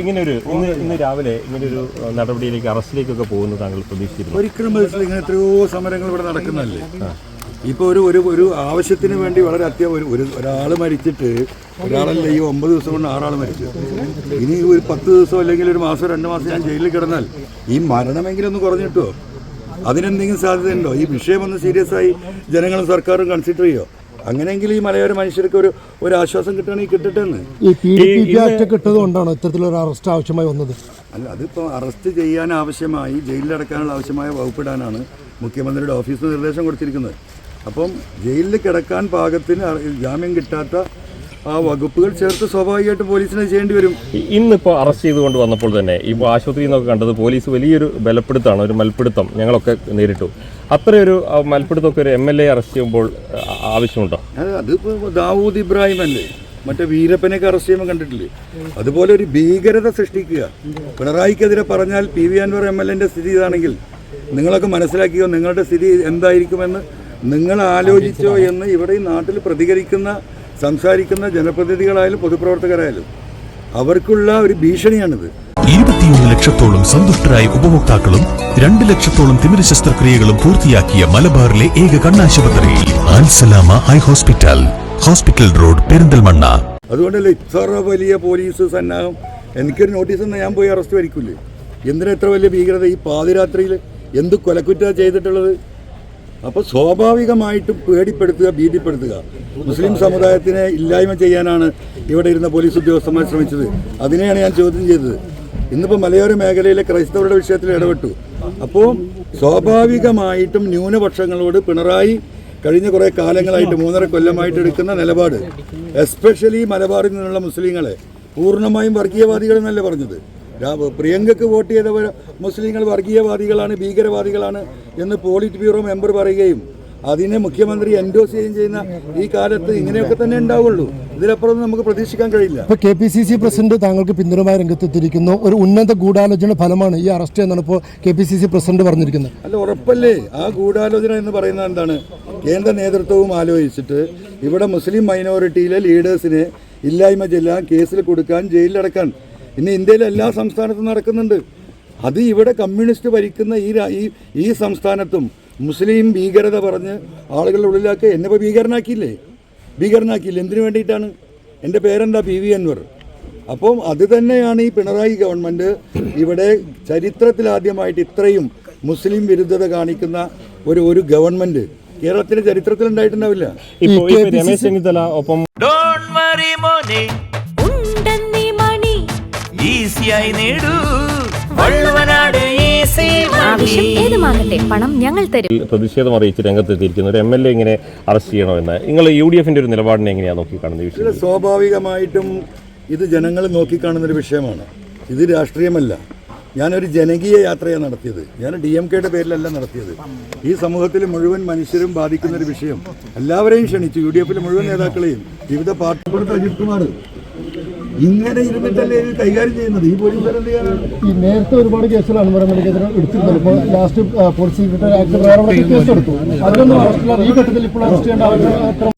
ഇങ്ങനെ ഒരു ഇന്ന് ഇന്ന് രാവിലെ ഇങ്ങനെ ഒരു നടപടിയിലേക്ക് അറസ്റ്റിലേക്കൊക്കെ പോകുന്നത് താങ്കൾ പ്രതീക്ഷിച്ചിരുന്നു? ഒരിക്കലും ഇങ്ങനെ എത്രയോ സമരങ്ങൾ ഇവിടെ നടക്കുന്നല്ലേ ഇപ്പോൾ ഒരു ഒരു ഒരു ആവശ്യത്തിന് വേണ്ടി വളരെ അത്യാവശ്യം ഒരു ഒരു ഒരാൾ മരിച്ചിട്ട് ഒരാളല്ല ഈ ഒമ്പത് ദിവസം കൊണ്ട് ആറാൾ മരിച്ചു. ഇനി ഒരു പത്ത് ദിവസം അല്ലെങ്കിൽ ഒരു മാസം രണ്ട് മാസം ഞാൻ ജയിലിൽ കിടന്നാൽ ഈ മരണമെങ്കിലും ഒന്ന് കുറഞ്ഞു കിട്ടുമോ അതിനെന്തെങ്കിലും സാധ്യതയുണ്ടോ? ഈ വിഷയം ഒന്ന് സീരിയസ് ആയി ജനങ്ങളും സർക്കാരും കൺസിഡർ ചെയ്യോ? അങ്ങനെയെങ്കിൽ ഈ മലയോര മനുഷ്യർക്ക് ഒരു ഒരു ആശ്വാസം കിട്ടുകയാണെങ്കിൽ കിട്ടട്ടെ എന്ന് ഈ പി ഡി പി ആക്ട് ഇട്ടത് ഇത്തരത്തിലൊരു അറസ്റ്റ് ആവശ്യമായി വന്നത്? അല്ല അതിപ്പോൾ അറസ്റ്റ് ചെയ്യാൻ ആവശ്യമായി ജയിലിലടക്കാനുള്ള ആവശ്യമായ വകുപ്പിടാനാണ് മുഖ്യമന്ത്രിയുടെ ഓഫീസ് നിർദ്ദേശം കൊടുത്തിരിക്കുന്നത്. അപ്പം ജയിലിൽ കിടക്കാൻ പാകത്തിന് ജാമ്യം കിട്ടാത്ത ആ വകുപ്പുകൾ ചേർത്ത് സ്വാഭാവികമായിട്ട് പോലീസിനെ ചെയ്യേണ്ടി വരും. ഇന്നിപ്പോ ഇന്നിപ്പോൾ അറസ്റ്റ് ചെയ്തുകൊണ്ട് വന്നപ്പോൾ തന്നെ ഇപ്പോൾ ആശുപത്രിയിൽ നിന്നൊക്കെ കണ്ടത് പോലീസ് വലിയൊരു ബലപ്പെടുത്താണ് ഒരു മൽപ്പിടുത്തം ഞങ്ങളൊക്കെ നേരിട്ടു. അത്രയൊരു മൽപ്പിടുത്തമൊക്കെ ഒരു എം എൽ എ അറസ്റ്റ് ചെയ്യുമ്പോൾ ആവശ്യമുണ്ടോ? അത് അതിപ്പോൾ ദാവൂദ് ഇബ്രാഹിം അല്ലേ? മറ്റേ വീരപ്പനെയൊക്കെ അറസ്റ്റ് ചെയ്യുമ്പോൾ കണ്ടിട്ടില്ലേ? അതുപോലെ ഒരു ഭീകരത സൃഷ്ടിക്കുക. പിണറായിക്കെതിരെ പറഞ്ഞാൽ P V Anvar M L എന്റെ സ്ഥിതി ഇതാണെങ്കിൽ നിങ്ങളൊക്കെ മനസ്സിലാക്കിയോ നിങ്ങളുടെ സ്ഥിതി എന്തായിരിക്കുമെന്ന് നിങ്ങൾ ആലോചിച്ചോ എന്ന് ഇവിടെ ഈ നാട്ടിൽ പ്രതികരിക്കുന്ന സംസാരിക്കുന്ന ജനപ്രതിനിധികളായാലും പൊതുപ്രവർത്തകരായാലും അവർക്കുള്ള ഒരു ഭീഷണിയാണിത്. ഇരുപത്തിയൊന്ന് ലക്ഷത്തോളം സന്തുഷ്ടരായ ഉപഭോക്താക്കളും രണ്ട് ലക്ഷത്തോളം തിമിര ശസ്ത്രക്രിയകളും പൂർത്തിയാക്കിയ മലബാറിലെ ഏക കണ്ണാശുപത്രി Alsalama eye hospital hospital road Perinthalmanna. അതുകൊണ്ടല്ലേ ഇത്ര വലിയ പോലീസ് സന്നാഹം? എനിക്കൊരു നോട്ടീസ് തന്നെ ഞാൻ പോയി അറസ്റ്റ് വരിക്കില്ലേ എന്തിനാ ഇത്ര വലിയ ഭീകരത ഈ പാതിരാത്രിയിൽ? എന്ത് കൊലക്കുറ്റ ചെയ്തിട്ടുള്ളത്? അപ്പോൾ സ്വാഭാവികമായിട്ടും പേടിപ്പെടുത്തുക ഭീതിപ്പെടുത്തുക. മുസ്ലിം സമുദായത്തിനെ ഇല്ലായ്മ ചെയ്യാനാണ് ഇവിടെ ഇരുന്ന പോലീസ് ഉദ്യോഗസ്ഥന്മാർ ശ്രമിച്ചത്. അതിനെയാണ് ഞാൻ ചോദ്യം ചെയ്തത്. ഇന്നിപ്പോൾ മലയോര മേഖലയിലെ ക്രൈസ്തവരുടെ വിഷയത്തിൽ ഇടപെട്ടു. അപ്പോൾ സ്വാഭാവികമായിട്ടും ന്യൂനപക്ഷങ്ങളോട് പിണറായി കഴിഞ്ഞ കുറേ കാലങ്ങളായിട്ട് മൂന്നര കൊല്ലമായിട്ട് എടുക്കുന്ന നിലപാട് എസ്പെഷ്യലി മലബാറിൽ നിന്നുള്ള മുസ്ലിങ്ങളെ പൂർണമായും വർഗീയവാദികളെന്നല്ല പറഞ്ഞത്. പ്രിയങ്കയ്ക്ക് വോട്ട് ചെയ്തവർ മുസ്ലിങ്ങൾ വർഗീയവാദികളാണ് ഭീകരവാദികളാണ് എന്ന് പോളിറ്റ് ബ്യൂറോ മെമ്പർ പറയുകയും അതിനെ മുഖ്യമന്ത്രി എൻഡോസ് ചെയ്യുകയും ചെയ്യുന്ന ഈ കാലത്ത് ഇങ്ങനെയൊക്കെ തന്നെ ഉണ്ടാവുള്ളൂ. ഇതിലപ്പുറം നമുക്ക് പ്രതീക്ഷിക്കാൻ കഴിയില്ല. ഇപ്പൊ K P C C president താങ്കൾക്ക് പിന്തുണമായി രംഗത്തെത്തിയിരിക്കുന്നു. ഒരു ഉന്നത ഗൂഢാലോചന ഫലമാണ് ഈ അറസ്റ്റ് എന്നാണ് ഇപ്പോൾ K P C C president പറഞ്ഞിരിക്കുന്നത്. അല്ല ഉറപ്പല്ലേ? ആ ഗൂഢാലോചന എന്ന് പറയുന്നത് എന്താണ്? കേന്ദ്ര നേതൃത്വവും ആലോചിച്ചിട്ട് ഇവിടെ മുസ്ലിം മൈനോറിറ്റിയിലെ ലീഡേഴ്സിനെ ഇല്ലായ്മ ചെല്ലാൻ കേസിൽ കൊടുക്കാൻ ജയിലിലടക്കാൻ ഇന്ന് ഇന്ത്യയിലെ എല്ലാ സംസ്ഥാനത്തും നടക്കുന്നുണ്ട്. അത് ഇവിടെ കമ്മ്യൂണിസ്റ്റ് ഭരിക്കുന്ന ഈ ഈ ഈ സംസ്ഥാനത്തും മുസ്ലിം ഭീകരത പറഞ്ഞ് ആളുകളുടെ ഉള്ളിലാക്കി എന്നെ ഇപ്പോൾ ഭീകരനാക്കിയില്ലേ? ഭീകരനാക്കിയില്ലേ? എന്തിനു വേണ്ടിയിട്ടാണ്? എന്റെ പേരെന്താ? P V Anvar. അപ്പം അത് തന്നെയാണ് ഈ പിണറായി ഗവൺമെന്റ് ഇവിടെ ചരിത്രത്തിലാദ്യമായിട്ട് ഇത്രയും മുസ്ലിം വിരുദ്ധത കാണിക്കുന്ന ഒരു ഒരു ഗവൺമെന്റ്. കേരളത്തിന്റെ ചരിത്രത്തിൽ ഉണ്ടായിട്ടുണ്ടാവില്ല. ഇപ്പോൾ ഇപ്പോൾ രമേശ് ചെന്നിത്തല ഒപ്പം ഈസിയായി നേടൂ. ആവശ്യം ഏതുമാകട്ടെ പണം ഞങ്ങൾ തരും. പ്രതിഷേധം അറിയിച്ച് രംഗത്തെത്തിയിരിക്കുന്ന ഒരു എം എൽ എ ഇങ്ങനെ അറസ്റ്റ് ചെയ്യണമെന്ന്. നിങ്ങൾ യു ഡി എഫിന്റെ ഒരു നിലപാടിനെ എങ്ങനെയാണ് നോക്കിക്കാണുന്നത് ഈ വിഷയം ഇത് സ്വാഭാവികമായിട്ടും ഇത് ജനങ്ങൾ നോക്കിക്കാണുന്ന ഒരു വിഷയമാണ്. ഇത് രാഷ്ട്രീയമല്ല. ഞാനൊരു ജനകീയ യാത്രയാണ് നടത്തിയത്. ഞാൻ ഡി എം കെയുടെ പേരിലല്ല നടത്തിയത്. ഈ സമൂഹത്തിൽ മുഴുവൻ മനുഷ്യരും ബാധിക്കുന്ന ഒരു വിഷയം. എല്ലാവരെയും ക്ഷണിച്ചു. യു ഡി എഫിലെ മുഴുവൻ നേതാക്കളെയും വിവിധ പാർട്ടികളുടെ അജിത് കുമാർ ഇങ്ങനെ ഇരുന്നിട്ടല്ലേ കൈകാര്യം ചെയ്യുന്നത്? ഈ ചെയ്യാനാണ്? ഈ നേരത്തെ ഒരുപാട് കേസുകൾ അൻവറമലിക്കെതിരെ എടുത്തിരുന്നു ഇപ്പോൾ ലാസ്റ്റ് പോലീസ് കേസ് എടുത്തു. അതിലൊന്നും അറസ്റ്റില്ല ഈ ഘട്ടത്തിൽ ഇപ്പോൾ അറസ്റ്റ് ചെയ്യേണ്ട ആവശ്യം